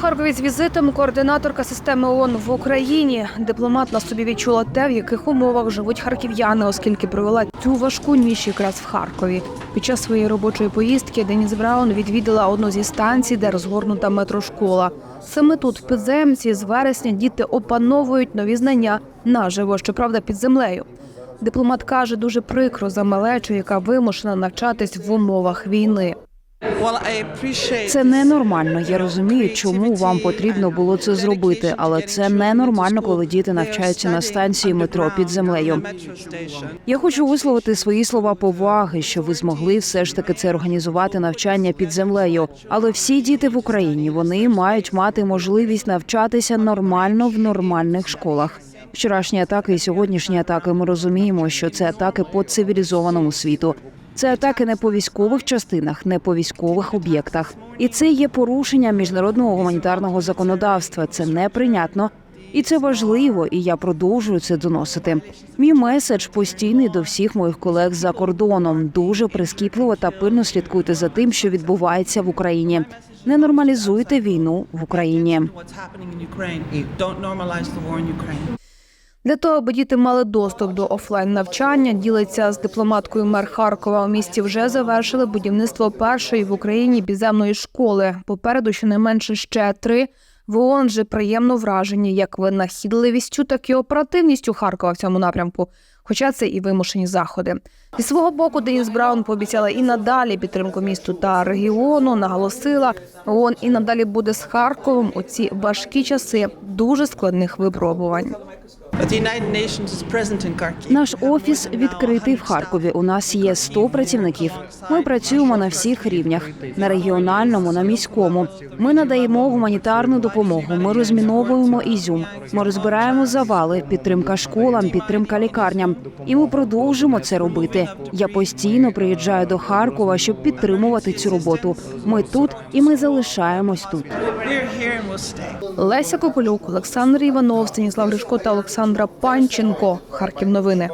Харкові з візитом координаторка системи ООН в Україні. Дипломат на собі відчула те, в яких умовах живуть харків'яни, оскільки провела цю важку ніч якраз в Харкові. Під час своєї робочої поїздки Деніс Браун відвідала одну зі станцій, де розгорнута метрошкола. Саме тут, в підземці, з вересня діти опановують нові знання наживо, щоправда, під землею. Дипломат каже, дуже прикро за малечу, яка вимушена навчатись в умовах війни. Це ненормально. Я розумію, чому вам потрібно було це зробити, але це ненормально, коли діти навчаються на станції метро під землею. Я хочу висловити свої слова поваги, що ви змогли все ж таки це організувати навчання під землею. Але всі діти в Україні вони мають мати можливість навчатися нормально в нормальних школах. Вчорашні атаки і сьогоднішні атаки. Ми розуміємо, що це атаки по цивілізованому світу. Це атаки не по військових частинах, не по військових об'єктах. І це є порушення міжнародного гуманітарного законодавства. Це неприйнятно. І це важливо, і я продовжую це доносити. Мій меседж постійний до всіх моїх колег за кордоном. Дуже прискіпливо та пильно слідкуйте за тим, що відбувається в Україні. Не нормалізуйте війну в Україні. Для того, аби діти мали доступ до офлайн навчання, ділиться з дипломаткою мер Харкова. У місті вже завершили будівництво першої в Україні підземної школи. Попереду щонайменше ще три. В же приємно вражені як винахідливістю, так і оперативністю Харкова в цьому напрямку. Хоча це і вимушені заходи. Зі свого боку Деніс Браун пообіцяла і надалі підтримку місту та регіону. Наголосила, ООН і надалі буде з Харковом у ці важкі часи дуже складних випробувань. Наш офіс відкритий в Харкові. У нас є 100 працівників. Ми працюємо на всіх рівнях на регіональному, на міському. Ми надаємо гуманітарну допомогу. Ми розміновуємо ізюм. Ми розбираємо завали, підтримка школам, підтримка лікарням. І ми продовжимо це робити. Я постійно приїжджаю до Харкова, щоб підтримувати цю роботу. Ми тут і ми залишаємось тут. We're here and we'll stay. Леся Кополюк, Олександр Іванов, Станіслав Ришко та Олександра Панченко. Харків новини.